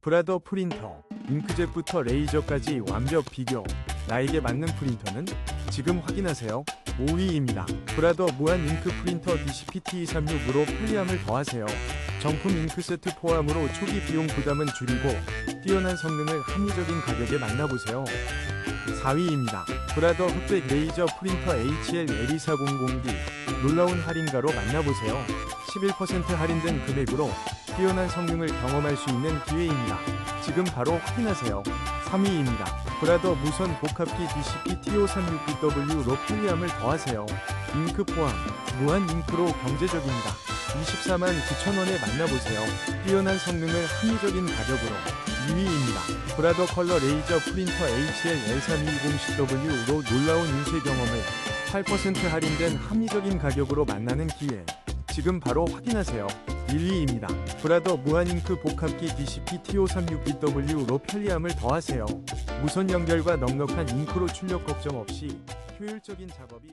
브라더 프린터 잉크젯부터 레이저까지 완벽 비교. 나에게 맞는 프린터는 지금 확인하세요. 5위입니다. 브라더 무한 잉크 프린터 DCP-T236으로 편리함을 더하세요. 정품 잉크 세트 포함으로 초기 비용 부담은 줄이고 뛰어난 성능을 합리적인 가격에 만나보세요. 4위입니다. 브라더 흑백 레이저 프린터 HL L2400D 놀라운 할인가로 만나보세요. 11% 할인된 금액으로 뛰어난 성능을 경험할 수 있는 기회입니다. 지금 바로 확인하세요. 3위입니다. 브라더 무선 복합기 DCP T536BW로 편리함을 더하세요. 잉크 포함, 무한 잉크로 경제적입니다. 24만 9천원에 만나보세요. 뛰어난 성능을 합리적인 가격으로 2위입니다. 브라더 컬러 레이저 프린터 HL L3210CW로 놀라운 인쇄 경험을 8% 할인된 합리적인 가격으로 만나는 기회. 지금 바로 확인하세요. 1위입니다. 브라더 무한잉크 복합기 DCP T536BW로 편리함을 더하세요. 무선 연결과 넉넉한 잉크로 출력 걱정 없이 효율적인 작업이